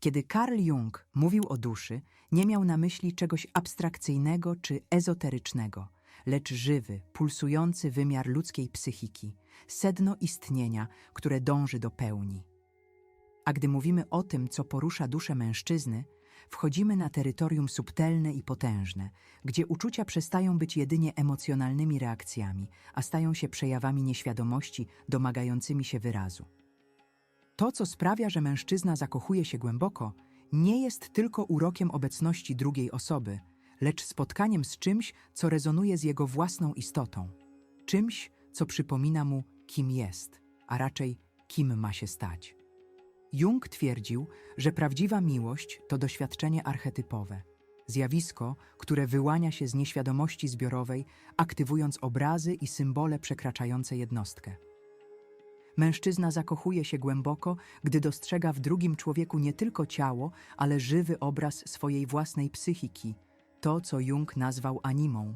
Kiedy Carl Jung mówił o duszy, nie miał na myśli czegoś abstrakcyjnego czy ezoterycznego, lecz żywy, pulsujący wymiar ludzkiej psychiki, sedno istnienia, które dąży do pełni. A gdy mówimy o tym, co porusza duszę mężczyzny, wchodzimy na terytorium subtelne i potężne, gdzie uczucia przestają być jedynie emocjonalnymi reakcjami, a stają się przejawami nieświadomości domagającymi się wyrazu. To, co sprawia, że mężczyzna zakochuje się głęboko, nie jest tylko urokiem obecności drugiej osoby, lecz spotkaniem z czymś, co rezonuje z jego własną istotą, czymś, co przypomina mu, kim jest, a raczej kim ma się stać. Jung twierdził, że prawdziwa miłość to doświadczenie archetypowe, zjawisko, które wyłania się z nieświadomości zbiorowej, aktywując obrazy i symbole przekraczające jednostkę. Mężczyzna zakochuje się głęboko, gdy dostrzega w drugim człowieku nie tylko ciało, ale żywy obraz swojej własnej psychiki, to co Jung nazwał animą.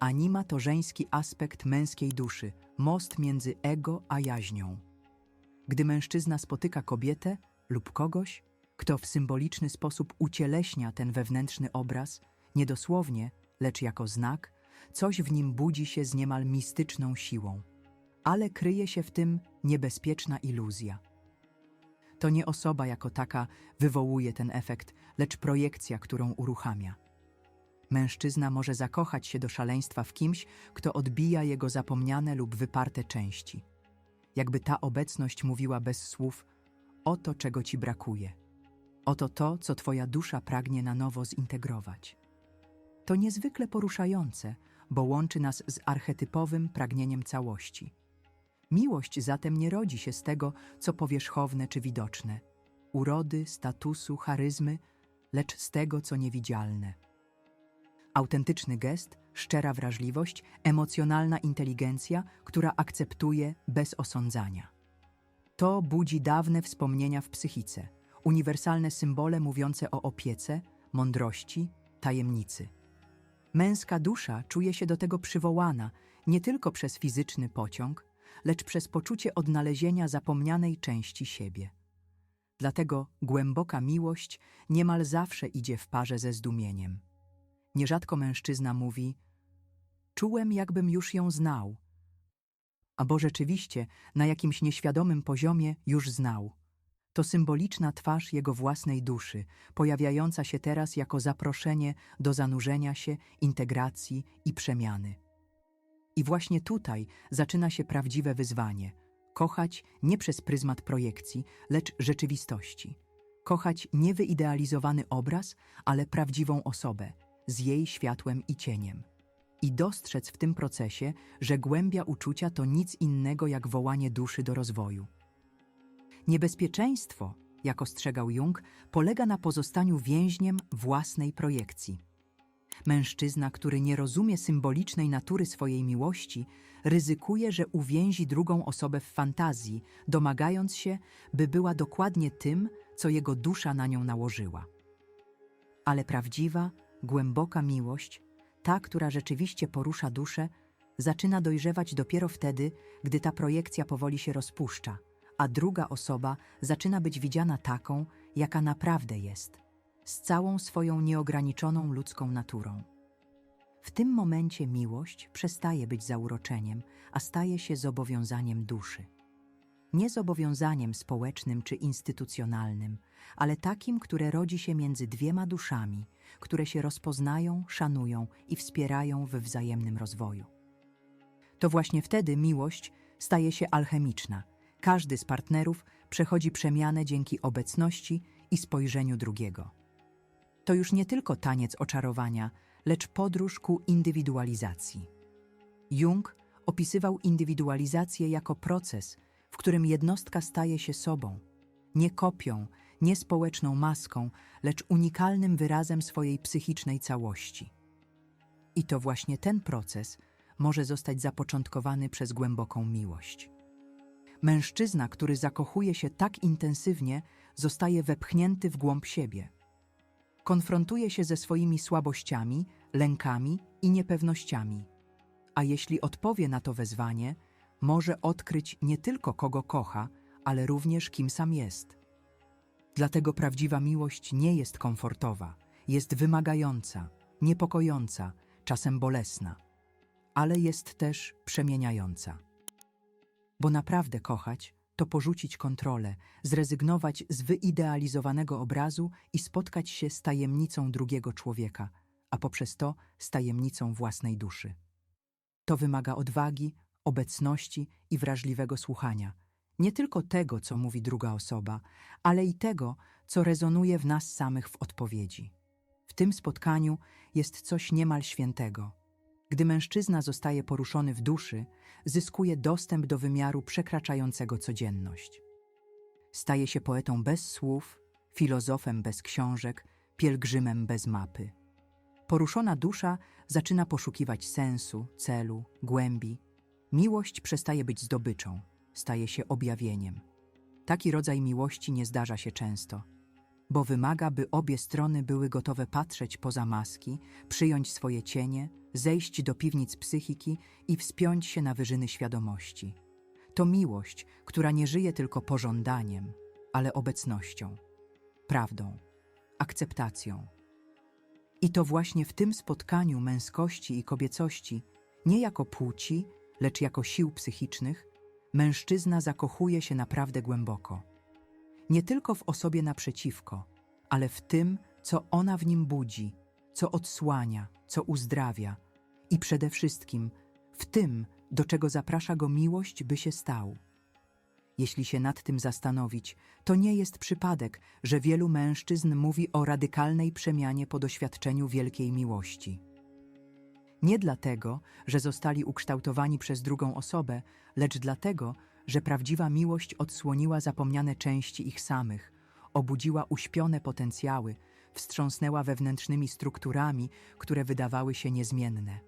Anima to żeński aspekt męskiej duszy, most między ego a jaźnią. Gdy mężczyzna spotyka kobietę lub kogoś, kto w symboliczny sposób ucieleśnia ten wewnętrzny obraz, nie dosłownie, lecz jako znak, coś w nim budzi się z niemal mistyczną siłą. Ale kryje się w tym niebezpieczna iluzja. To nie osoba jako taka wywołuje ten efekt, lecz projekcja, którą uruchamia. Mężczyzna może zakochać się do szaleństwa w kimś, kto odbija jego zapomniane lub wyparte części. Jakby ta obecność mówiła bez słów: Oto czego ci brakuje. Oto to, co twoja dusza pragnie na nowo zintegrować. To niezwykle poruszające, bo łączy nas z archetypowym pragnieniem całości. Miłość zatem nie rodzi się z tego, co powierzchowne czy widoczne, urody, statusu, charyzmy, lecz z tego, co niewidzialne. Autentyczny gest, szczera wrażliwość, emocjonalna inteligencja, która akceptuje bez osądzania. To budzi dawne wspomnienia w psychice, uniwersalne symbole mówiące o opiece, mądrości, tajemnicy. Męska dusza czuje się do tego przywołana nie tylko przez fizyczny pociąg, lecz przez poczucie odnalezienia zapomnianej części siebie. Dlatego głęboka miłość niemal zawsze idzie w parze ze zdumieniem. Nierzadko mężczyzna mówi: Czułem, jakbym już ją znał. Albo rzeczywiście na jakimś nieświadomym poziomie już znał. To symboliczna twarz jego własnej duszy, pojawiająca się teraz jako zaproszenie do zanurzenia się, integracji i przemiany. I właśnie tutaj zaczyna się prawdziwe wyzwanie kochać nie przez pryzmat projekcji, lecz rzeczywistości. Kochać nie wyidealizowany obraz, ale prawdziwą osobę, z jej światłem i cieniem. I dostrzec w tym procesie, że głębia uczucia to nic innego jak wołanie duszy do rozwoju. Niebezpieczeństwo, jak ostrzegał Jung, polega na pozostaniu więźniem własnej projekcji. Mężczyzna, który nie rozumie symbolicznej natury swojej miłości, ryzykuje, że uwięzi drugą osobę w fantazji, domagając się, by była dokładnie tym, co jego dusza na nią nałożyła. Ale prawdziwa, głęboka miłość, ta, która rzeczywiście porusza duszę, zaczyna dojrzewać dopiero wtedy, gdy ta projekcja powoli się rozpuszcza, a druga osoba zaczyna być widziana taką, jaka naprawdę jest, z całą swoją nieograniczoną ludzką naturą. W tym momencie miłość przestaje być zauroczeniem, a staje się zobowiązaniem duszy. Nie zobowiązaniem społecznym czy instytucjonalnym, ale takim, które rodzi się między dwiema duszami, które się rozpoznają, szanują i wspierają we wzajemnym rozwoju. To właśnie wtedy miłość staje się alchemiczna. Każdy z partnerów przechodzi przemianę dzięki obecności i spojrzeniu drugiego. To już nie tylko taniec oczarowania, lecz podróż ku indywidualizacji. Jung opisywał indywidualizację jako proces, w którym jednostka staje się sobą, nie kopią, nie społeczną maską, lecz unikalnym wyrazem swojej psychicznej całości. I to właśnie ten proces może zostać zapoczątkowany przez głęboką miłość. Mężczyzna, który zakochuje się tak intensywnie, zostaje wepchnięty w głąb siebie. Konfrontuje się ze swoimi słabościami, lękami i niepewnościami. A jeśli odpowie na to wezwanie, może odkryć nie tylko kogo kocha, ale również kim sam jest. Dlatego prawdziwa miłość nie jest komfortowa, jest wymagająca, niepokojąca, czasem bolesna, ale jest też przemieniająca. Bo naprawdę kochać to porzucić kontrolę, zrezygnować z wyidealizowanego obrazu i spotkać się z tajemnicą drugiego człowieka, a poprzez to z tajemnicą własnej duszy. To wymaga odwagi, obecności i wrażliwego słuchania. Nie tylko tego, co mówi druga osoba, ale i tego, co rezonuje w nas samych w odpowiedzi. W tym spotkaniu jest coś niemal świętego. Gdy mężczyzna zostaje poruszony w duszy, zyskuje dostęp do wymiaru przekraczającego codzienność. Staje się poetą bez słów, filozofem bez książek, pielgrzymem bez mapy. Poruszona dusza zaczyna poszukiwać sensu, celu, głębi. Miłość przestaje być zdobyczą, staje się objawieniem. Taki rodzaj miłości nie zdarza się często, bo wymaga, by obie strony były gotowe patrzeć poza maski, przyjąć swoje cienie, zejść do piwnic psychiki i wspiąć się na wyżyny świadomości. To miłość, która nie żyje tylko pożądaniem, ale obecnością, prawdą, akceptacją. I to właśnie w tym spotkaniu męskości i kobiecości, nie jako płci, lecz jako sił psychicznych, mężczyzna zakochuje się naprawdę głęboko. Nie tylko w osobie naprzeciwko, ale w tym, co ona w nim budzi, co odsłania, co uzdrawia i przede wszystkim w tym, do czego zaprasza go miłość, by się stał. Jeśli się nad tym zastanowić, to nie jest przypadek, że wielu mężczyzn mówi o radykalnej przemianie po doświadczeniu wielkiej miłości. Nie dlatego, że zostali ukształtowani przez drugą osobę, lecz dlatego, że prawdziwa miłość odsłoniła zapomniane części ich samych, obudziła uśpione potencjały, wstrząsnęła wewnętrznymi strukturami, które wydawały się niezmienne.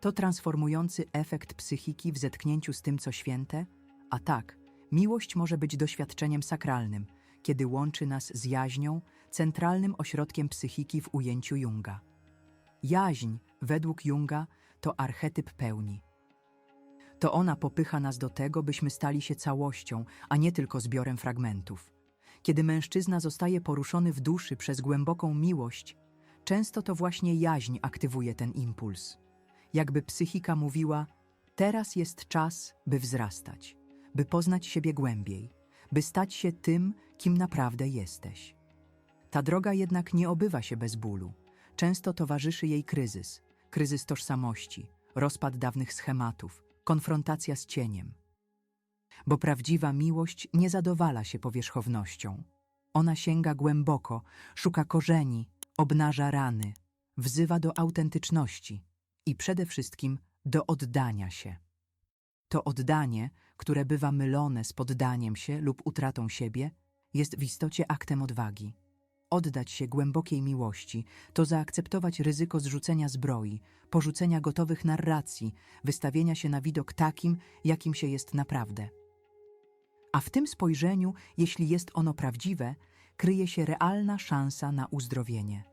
To transformujący efekt psychiki w zetknięciu z tym, co święte, a tak, miłość może być doświadczeniem sakralnym, kiedy łączy nas z jaźnią, centralnym ośrodkiem psychiki w ujęciu Junga. Jaźń, według Junga, to archetyp pełni. To ona popycha nas do tego, byśmy stali się całością, a nie tylko zbiorem fragmentów. Kiedy mężczyzna zostaje poruszony w duszy przez głęboką miłość, często to właśnie jaźń aktywuje ten impuls. Jakby psychika mówiła: Teraz jest czas, by wzrastać, by poznać siebie głębiej, by stać się tym, kim naprawdę jesteś. Ta droga jednak nie obywa się bez bólu. Często towarzyszy jej kryzys, kryzys tożsamości, rozpad dawnych schematów, konfrontacja z cieniem. Bo prawdziwa miłość nie zadowala się powierzchownością. Ona sięga głęboko, szuka korzeni, obnaża rany, wzywa do autentyczności i przede wszystkim do oddania się. To oddanie, które bywa mylone z poddaniem się lub utratą siebie, jest w istocie aktem odwagi. Oddać się głębokiej miłości to zaakceptować ryzyko zrzucenia zbroi, porzucenia gotowych narracji, wystawienia się na widok takim, jakim się jest naprawdę. A w tym spojrzeniu, jeśli jest ono prawdziwe, kryje się realna szansa na uzdrowienie.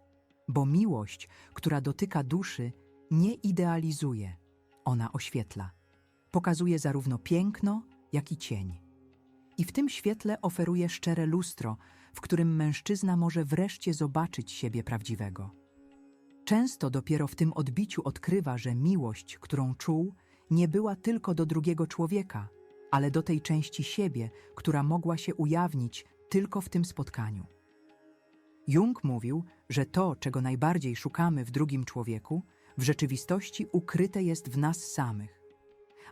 Bo miłość, która dotyka duszy, nie idealizuje, ona oświetla. Pokazuje zarówno piękno, jak i cień. I w tym świetle oferuje szczere lustro, w którym mężczyzna może wreszcie zobaczyć siebie prawdziwego. Często dopiero w tym odbiciu odkrywa, że miłość, którą czuł, nie była tylko do drugiego człowieka, ale do tej części siebie, która mogła się ujawnić tylko w tym spotkaniu. Jung mówił, że to, czego najbardziej szukamy w drugim człowieku, w rzeczywistości ukryte jest w nas samych.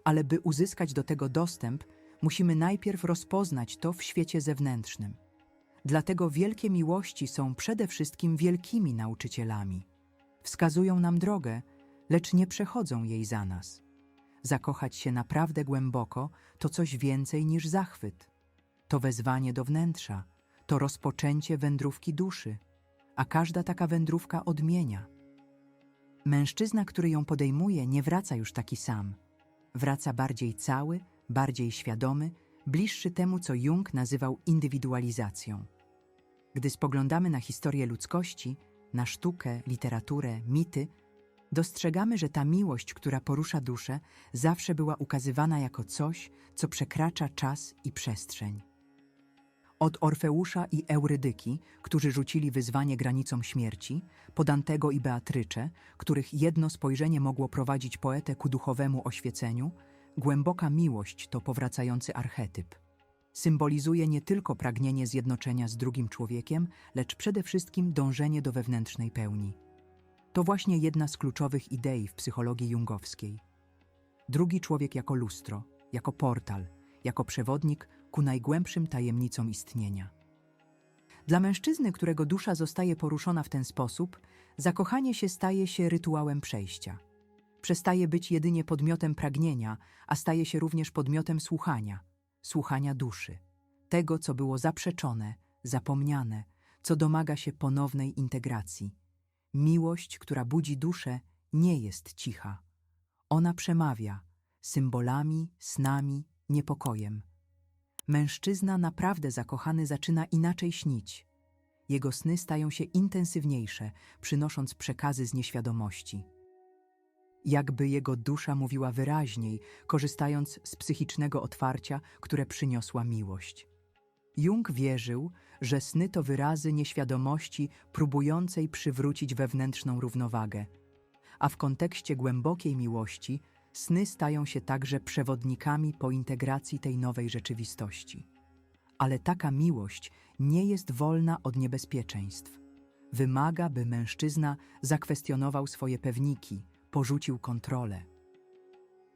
Ale by uzyskać do tego dostęp, musimy najpierw rozpoznać to w świecie zewnętrznym. Dlatego wielkie miłości są przede wszystkim wielkimi nauczycielami. Wskazują nam drogę, lecz nie przechodzą jej za nas. Zakochać się naprawdę głęboko to coś więcej niż zachwyt. To wezwanie do wnętrza, to rozpoczęcie wędrówki duszy, a każda taka wędrówka odmienia. Mężczyzna, który ją podejmuje, nie wraca już taki sam. Wraca bardziej cały, bardziej świadomy, bliższy temu, co Jung nazywał indywidualizacją. Gdy spoglądamy na historię ludzkości, na sztukę, literaturę, mity, dostrzegamy, że ta miłość, która porusza duszę, zawsze była ukazywana jako coś, co przekracza czas i przestrzeń. Od Orfeusza i Eurydyki, którzy rzucili wyzwanie granicom śmierci, po Dantego i Beatrycze, których jedno spojrzenie mogło prowadzić poetę ku duchowemu oświeceniu, głęboka miłość to powracający archetyp. Symbolizuje nie tylko pragnienie zjednoczenia z drugim człowiekiem, lecz przede wszystkim dążenie do wewnętrznej pełni. To właśnie jedna z kluczowych idei w psychologii jungowskiej. Drugi człowiek jako lustro, jako portal, jako przewodnik ku najgłębszym tajemnicom istnienia. Dla mężczyzny, którego dusza zostaje poruszona w ten sposób, zakochanie się staje się rytuałem przejścia. Przestaje być jedynie podmiotem pragnienia, a staje się również podmiotem słuchania, słuchania duszy, tego, co było zaprzeczone, zapomniane, co domaga się ponownej integracji. Miłość, która budzi duszę, nie jest cicha. Ona przemawia symbolami, snami, niepokojem. Mężczyzna naprawdę zakochany zaczyna inaczej śnić. Jego sny stają się intensywniejsze, przynosząc przekazy z nieświadomości. Jakby jego dusza mówiła wyraźniej, korzystając z psychicznego otwarcia, które przyniosła miłość. Jung wierzył, że sny to wyrazy nieświadomości próbującej przywrócić wewnętrzną równowagę, a w kontekście głębokiej miłości sny stają się także przewodnikami po integracji tej nowej rzeczywistości. Ale taka miłość nie jest wolna od niebezpieczeństw. Wymaga, by mężczyzna zakwestionował swoje pewniki, porzucił kontrolę.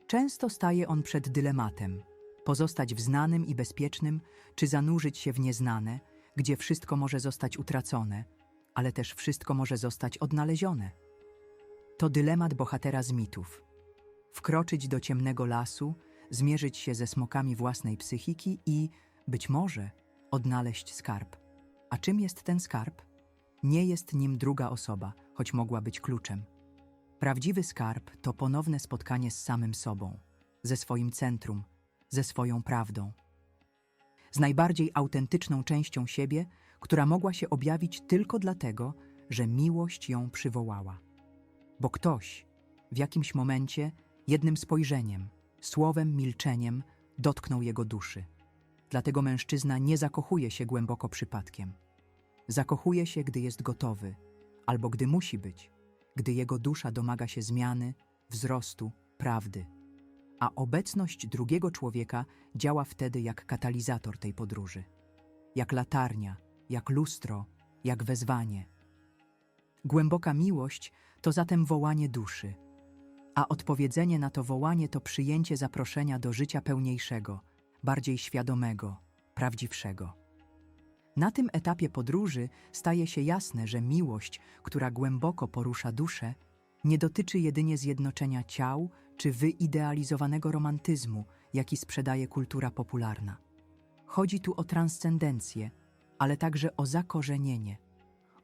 Często staje on przed dylematem: pozostać w znanym i bezpiecznym, czy zanurzyć się w nieznane, gdzie wszystko może zostać utracone, ale też wszystko może zostać odnalezione. To dylemat bohatera z mitów. Wkroczyć do ciemnego lasu, zmierzyć się ze smokami własnej psychiki i, być może, odnaleźć skarb. A czym jest ten skarb? Nie jest nim druga osoba, choć mogła być kluczem. Prawdziwy skarb to ponowne spotkanie z samym sobą, ze swoim centrum, ze swoją prawdą. Z najbardziej autentyczną częścią siebie, która mogła się objawić tylko dlatego, że miłość ją przywołała. Bo ktoś w jakimś momencie, jednym spojrzeniem, słowem, milczeniem dotknął jego duszy. Dlatego mężczyzna nie zakochuje się głęboko przypadkiem. Zakochuje się, gdy jest gotowy, albo gdy musi być, gdy jego dusza domaga się zmiany, wzrostu, prawdy. A obecność drugiego człowieka działa wtedy jak katalizator tej podróży. Jak latarnia, jak lustro, jak wezwanie. Głęboka miłość to zatem wołanie duszy, a odpowiedzenie na to wołanie to przyjęcie zaproszenia do życia pełniejszego, bardziej świadomego, prawdziwszego. Na tym etapie podróży staje się jasne, że miłość, która głęboko porusza duszę, nie dotyczy jedynie zjednoczenia ciał czy wyidealizowanego romantyzmu, jaki sprzedaje kultura popularna. Chodzi tu o transcendencję, ale także o zakorzenienie,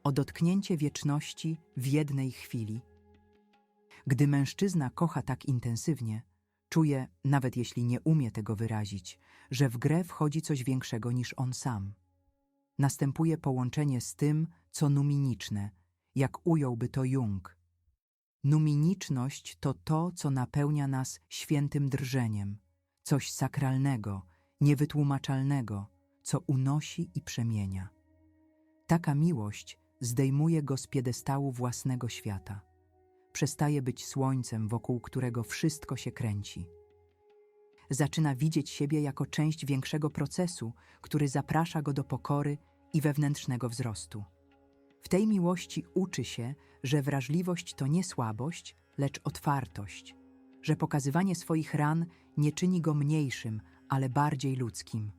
o dotknięcie wieczności w jednej chwili. Gdy mężczyzna kocha tak intensywnie, czuje, nawet jeśli nie umie tego wyrazić, że w grę wchodzi coś większego niż on sam następuje połączenie z tym, co numiniczne, jak ująłby to Jung. Numiniczność to to, co napełnia nas świętym drżeniem, coś sakralnego, niewytłumaczalnego, co unosi i przemienia. Taka miłość zdejmuje go z piedestału własnego świata. Przestaje być słońcem, wokół którego wszystko się kręci. Zaczyna widzieć siebie jako część większego procesu, który zaprasza go do pokory i wewnętrznego wzrostu. W tej miłości uczy się, że wrażliwość to nie słabość, lecz otwartość, że pokazywanie swoich ran nie czyni go mniejszym, ale bardziej ludzkim,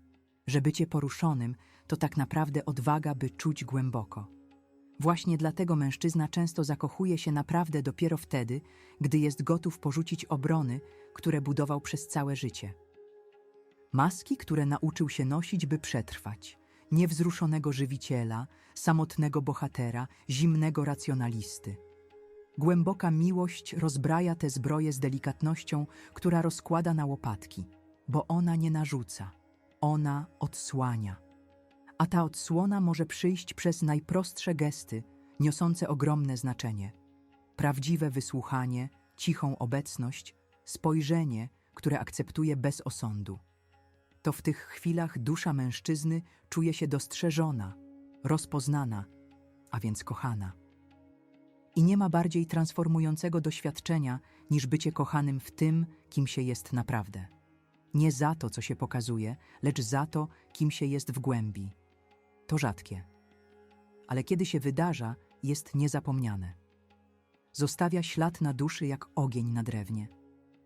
że bycie poruszonym to tak naprawdę odwaga, by czuć głęboko. Właśnie dlatego mężczyzna często zakochuje się naprawdę dopiero wtedy, gdy jest gotów porzucić obrony, które budował przez całe życie. Maski, które nauczył się nosić, by przetrwać niewzruszonego żywiciela, samotnego bohatera, zimnego racjonalisty. Głęboka miłość rozbraja te zbroje z delikatnością, która rozkłada na łopatki, bo ona nie narzuca, ona odsłania. A ta odsłona może przyjść przez najprostsze gesty, niosące ogromne znaczenie. Prawdziwe wysłuchanie, cichą obecność, spojrzenie, które akceptuje bez osądu. To w tych chwilach dusza mężczyzny czuje się dostrzeżona, rozpoznana, a więc kochana. I nie ma bardziej transformującego doświadczenia niż bycie kochanym w tym, kim się jest naprawdę. Nie za to, co się pokazuje, lecz za to, kim się jest w głębi. To rzadkie. Ale kiedy się wydarza, jest niezapomniane. Zostawia ślad na duszy jak ogień na drewnie.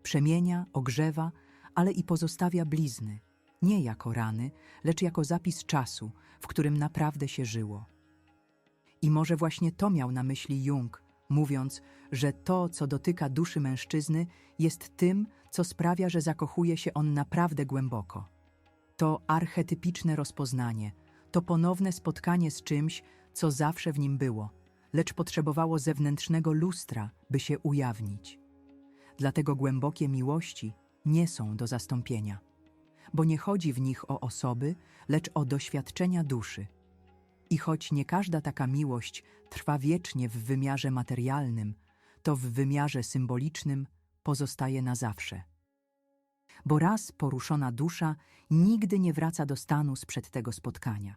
Przemienia, ogrzewa, ale i pozostawia blizny, nie jako rany, lecz jako zapis czasu, w którym naprawdę się żyło. I może właśnie to miał na myśli Jung, mówiąc, że to, co dotyka duszy mężczyzny, jest tym, co sprawia, że zakochuje się on naprawdę głęboko. To archetypiczne rozpoznanie, to ponowne spotkanie z czymś, co zawsze w nim było, lecz potrzebowało zewnętrznego lustra, by się ujawnić. Dlatego głębokie miłości nie są do zastąpienia, bo nie chodzi w nich o osoby, lecz o doświadczenia duszy. I choć nie każda taka miłość trwa wiecznie w wymiarze materialnym, to w wymiarze symbolicznym pozostaje na zawsze. Bo raz poruszona dusza nigdy nie wraca do stanu sprzed tego spotkania.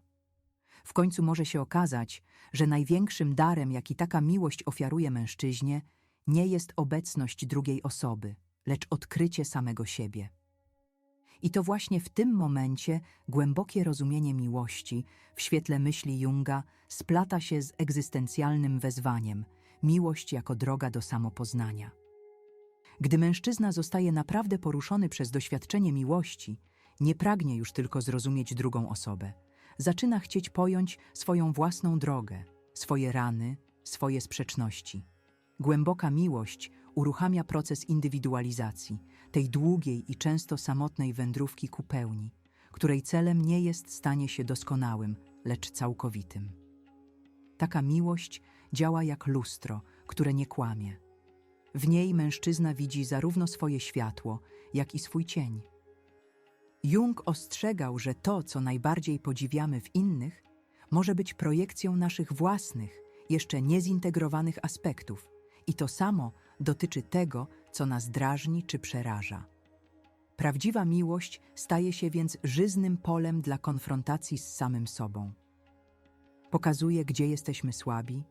W końcu może się okazać, że największym darem, jaki taka miłość ofiaruje mężczyźnie, nie jest obecność drugiej osoby, lecz odkrycie samego siebie. I to właśnie w tym momencie głębokie rozumienie miłości w świetle myśli Junga splata się z egzystencjalnym wezwaniem miłość jako droga do samopoznania. Gdy mężczyzna zostaje naprawdę poruszony przez doświadczenie miłości, nie pragnie już tylko zrozumieć drugą osobę. Zaczyna chcieć pojąć swoją własną drogę, swoje rany, swoje sprzeczności. Głęboka miłość uruchamia proces indywidualizacji, tej długiej i często samotnej wędrówki ku pełni, której celem nie jest stanie się doskonałym, lecz całkowitym. Taka miłość działa jak lustro, które nie kłamie. W niej mężczyzna widzi zarówno swoje światło, jak i swój cień. Jung ostrzegał, że to, co najbardziej podziwiamy w innych, może być projekcją naszych własnych, jeszcze niezintegrowanych aspektów, i to samo dotyczy tego, co nas drażni czy przeraża. Prawdziwa miłość staje się więc żyznym polem dla konfrontacji z samym sobą. Pokazuje, gdzie jesteśmy słabi,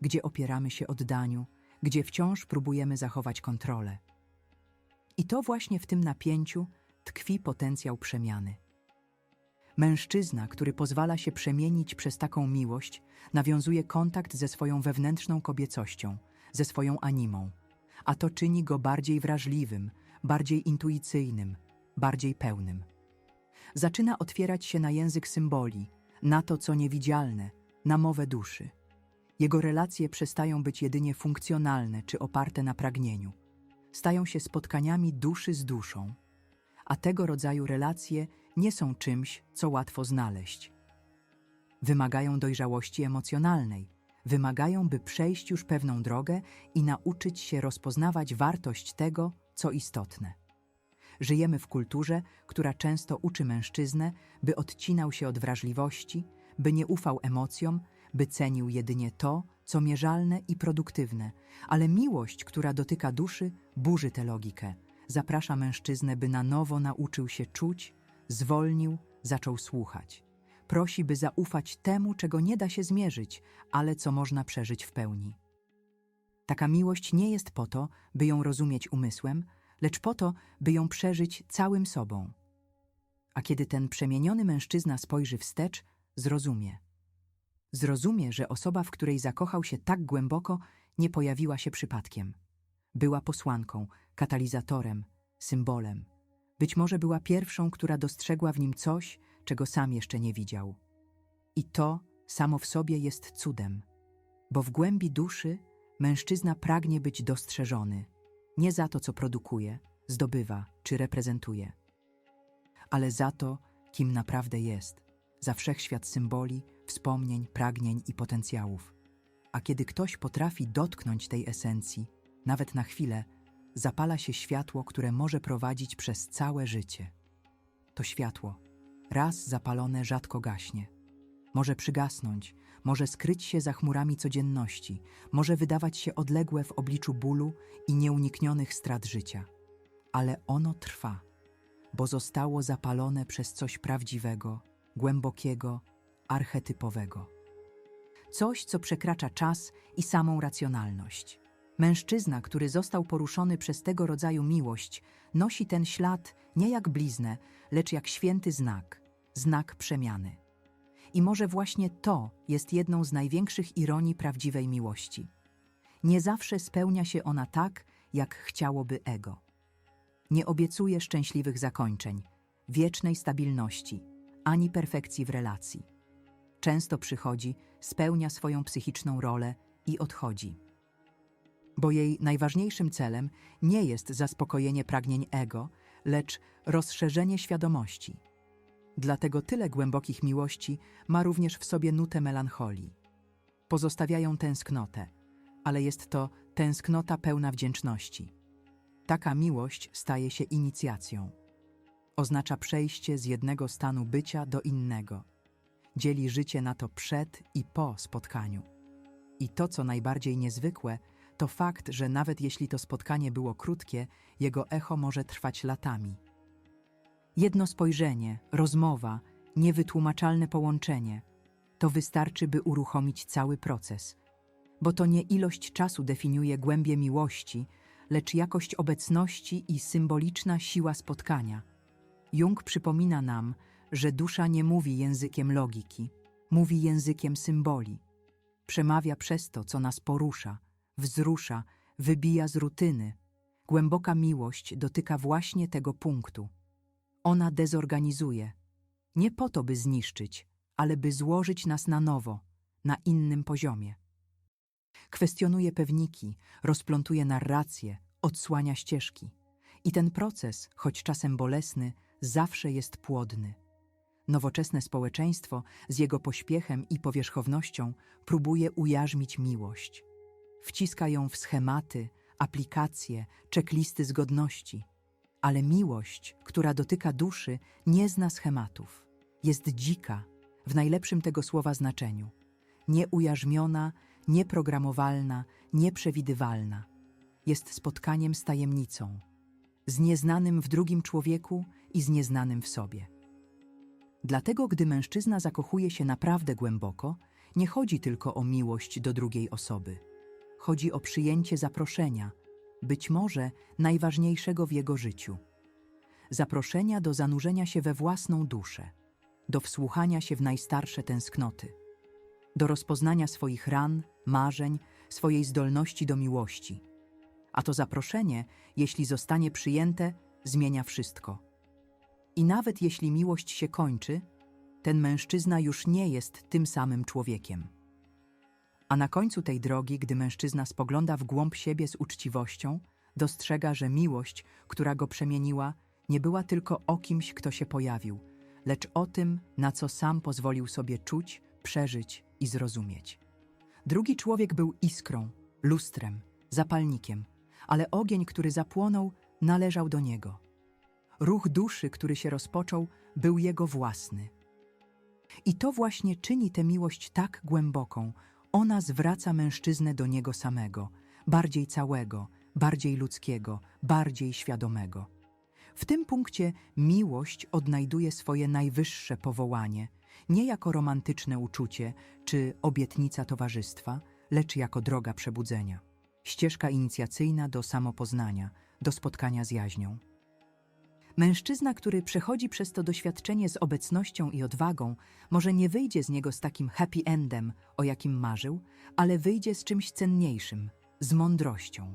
gdzie opieramy się oddaniu, gdzie wciąż próbujemy zachować kontrolę. I to właśnie w tym napięciu tkwi potencjał przemiany. Mężczyzna, który pozwala się przemienić przez taką miłość, nawiązuje kontakt ze swoją wewnętrzną kobiecością, ze swoją animą, a to czyni go bardziej wrażliwym, bardziej intuicyjnym, bardziej pełnym. Zaczyna otwierać się na język symboli, na to, co niewidzialne, na mowę duszy. Jego relacje przestają być jedynie funkcjonalne czy oparte na pragnieniu. Stają się spotkaniami duszy z duszą. A tego rodzaju relacje nie są czymś, co łatwo znaleźć. Wymagają dojrzałości emocjonalnej, wymagają, by przejść już pewną drogę i nauczyć się rozpoznawać wartość tego, co istotne. Żyjemy w kulturze, która często uczy mężczyznę, by odcinał się od wrażliwości, by nie ufał emocjom, by cenił jedynie to, co mierzalne i produktywne, ale miłość, która dotyka duszy, burzy tę logikę. Zaprasza mężczyznę, by na nowo nauczył się czuć, zwolnił, zaczął słuchać. Prosi, by zaufać temu, czego nie da się zmierzyć, ale co można przeżyć w pełni. Taka miłość nie jest po to, by ją rozumieć umysłem, lecz po to, by ją przeżyć całym sobą. A kiedy ten przemieniony mężczyzna spojrzy wstecz, zrozumie. Zrozumie, że osoba, w której zakochał się tak głęboko, nie pojawiła się przypadkiem. Była posłanką, katalizatorem, symbolem. Być może była pierwszą, która dostrzegła w nim coś, czego sam jeszcze nie widział. I to samo w sobie jest cudem, bo w głębi duszy mężczyzna pragnie być dostrzeżony nie za to, co produkuje, zdobywa czy reprezentuje, ale za to, kim naprawdę jest, za wszechświat symboli, wspomnień, pragnień i potencjałów. A kiedy ktoś potrafi dotknąć tej esencji, nawet na chwilę, zapala się światło, które może prowadzić przez całe życie. To światło, raz zapalone, rzadko gaśnie. Może przygasnąć, może skryć się za chmurami codzienności, może wydawać się odległe w obliczu bólu i nieuniknionych strat życia. Ale ono trwa. bo zostało zapalone przez coś prawdziwego, głębokiego, archetypowego. Coś, co przekracza czas i samą racjonalność. Mężczyzna, który został poruszony przez tego rodzaju miłość, nosi ten ślad nie jak bliznę, lecz jak święty znak, znak przemiany. I może właśnie to jest jedną z największych ironii prawdziwej miłości. Nie zawsze spełnia się ona tak, jak chciałoby ego. Nie obiecuje szczęśliwych zakończeń, wiecznej stabilności, ani perfekcji w relacji. Często przychodzi, spełnia swoją psychiczną rolę i odchodzi. Bo jej najważniejszym celem nie jest zaspokojenie pragnień ego, lecz rozszerzenie świadomości. Dlatego tyle głębokich miłości ma również w sobie nutę melancholii. Pozostawiają tęsknotę, ale jest to tęsknota pełna wdzięczności. Taka miłość staje się inicjacją. Oznacza przejście z jednego stanu bycia do innego. Dzieli życie na to przed i po spotkaniu. I to, co najbardziej niezwykłe, to fakt, że nawet jeśli to spotkanie było krótkie, jego echo może trwać latami. Jedno spojrzenie, rozmowa, niewytłumaczalne połączenie to wystarczy, by uruchomić cały proces. Bo to nie ilość czasu definiuje głębię miłości, lecz jakość obecności i symboliczna siła spotkania. Jung przypomina nam, że dusza nie mówi językiem logiki, mówi językiem symboli. Przemawia przez to, co nas porusza, wzrusza, wybija z rutyny. Głęboka miłość dotyka właśnie tego punktu. Ona dezorganizuje, nie po to, by zniszczyć, ale by złożyć nas na nowo, na innym poziomie. Kwestionuje pewniki, rozplątuje narrację, odsłania ścieżki. I ten proces, choć czasem bolesny, zawsze jest płodny. Nowoczesne społeczeństwo z jego pośpiechem i powierzchownością próbuje ujarzmić miłość. Wciska ją w schematy, aplikacje, checklisty zgodności. Ale miłość, która dotyka duszy, nie zna schematów. Jest dzika, w najlepszym tego słowa znaczeniu. Nieujarzmiona, nieprogramowalna, nieprzewidywalna. Jest spotkaniem z tajemnicą, z nieznanym w drugim człowieku i z nieznanym w sobie. Dlatego, gdy mężczyzna zakochuje się naprawdę głęboko, nie chodzi tylko o miłość do drugiej osoby. Chodzi o przyjęcie zaproszenia, być może najważniejszego w jego życiu. Zaproszenia do zanurzenia się we własną duszę, do wsłuchania się w najstarsze tęsknoty, do rozpoznania swoich ran, marzeń, swojej zdolności do miłości. A to zaproszenie, jeśli zostanie przyjęte, zmienia wszystko. I nawet jeśli miłość się kończy, ten mężczyzna już nie jest tym samym człowiekiem. A na końcu tej drogi, gdy mężczyzna spogląda w głąb siebie z uczciwością, dostrzega, że miłość, która go przemieniła, nie była tylko o kimś, kto się pojawił, lecz o tym, na co sam pozwolił sobie czuć, przeżyć i zrozumieć. Drugi człowiek był iskrą, lustrem, zapalnikiem, ale ogień, który zapłonął, należał do niego. Ruch duszy, który się rozpoczął, był jego własny. I to właśnie czyni tę miłość tak głęboką. Ona zwraca mężczyznę do niego samego, bardziej całego, bardziej ludzkiego, bardziej świadomego. W tym punkcie miłość odnajduje swoje najwyższe powołanie, nie jako romantyczne uczucie czy obietnica towarzystwa, lecz jako droga przebudzenia. Ścieżka inicjacyjna do samopoznania, do spotkania z jaźnią. Mężczyzna, który przechodzi przez to doświadczenie z obecnością i odwagą, może nie wyjdzie z niego z takim happy endem, o jakim marzył, ale wyjdzie z czymś cenniejszym z mądrością.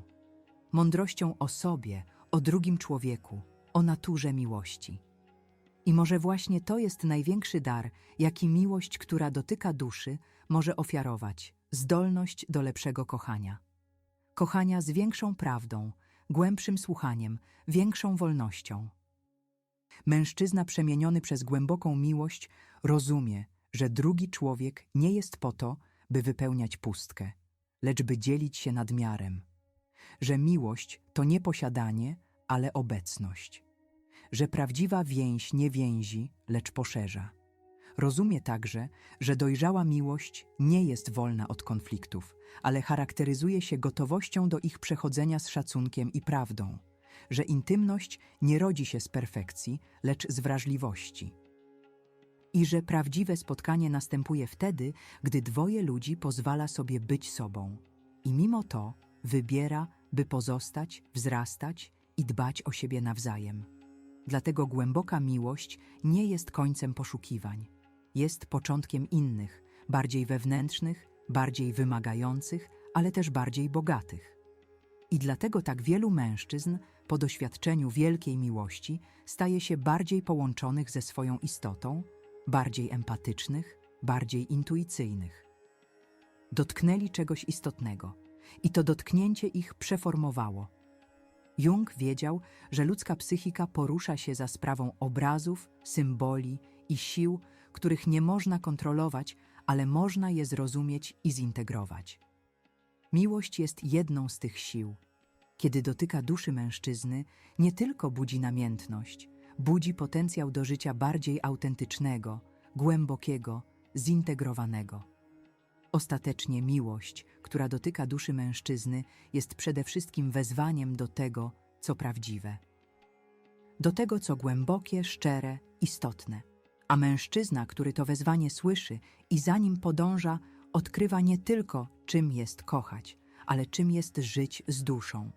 Mądrością o sobie, o drugim człowieku, o naturze miłości. I może właśnie to jest największy dar, jaki miłość, która dotyka duszy, może ofiarować zdolność do lepszego kochania. Kochania z większą prawdą, głębszym słuchaniem, większą wolnością. Mężczyzna przemieniony przez głęboką miłość rozumie, że drugi człowiek nie jest po to, by wypełniać pustkę, lecz by dzielić się nadmiarem. Że miłość to nie posiadanie, ale obecność. Że prawdziwa więź nie więzi, lecz poszerza. Rozumie także, że dojrzała miłość nie jest wolna od konfliktów, ale charakteryzuje się gotowością do ich przechodzenia z szacunkiem i prawdą. Że intymność nie rodzi się z perfekcji, lecz z wrażliwości. I że prawdziwe spotkanie następuje wtedy, gdy dwoje ludzi pozwala sobie być sobą i mimo to wybiera, by pozostać, wzrastać i dbać o siebie nawzajem. Dlatego głęboka miłość nie jest końcem poszukiwań, jest początkiem innych, bardziej wewnętrznych, bardziej wymagających, ale też bardziej bogatych. I dlatego tak wielu mężczyzn, po doświadczeniu wielkiej miłości, staje się bardziej połączonych ze swoją istotą, bardziej empatycznych, bardziej intuicyjnych. Dotknęli czegoś istotnego i to dotknięcie ich przeformowało. Jung wiedział, że ludzka psychika porusza się za sprawą obrazów, symboli i sił, których nie można kontrolować, ale można je zrozumieć i zintegrować. Miłość jest jedną z tych sił. Kiedy dotyka duszy mężczyzny, nie tylko budzi namiętność, budzi potencjał do życia bardziej autentycznego, głębokiego, zintegrowanego. Ostatecznie miłość, która dotyka duszy mężczyzny, jest przede wszystkim wezwaniem do tego, co prawdziwe. Do tego, co głębokie, szczere, istotne. A mężczyzna, który to wezwanie słyszy i za nim podąża, odkrywa nie tylko, czym jest kochać, ale czym jest żyć z duszą.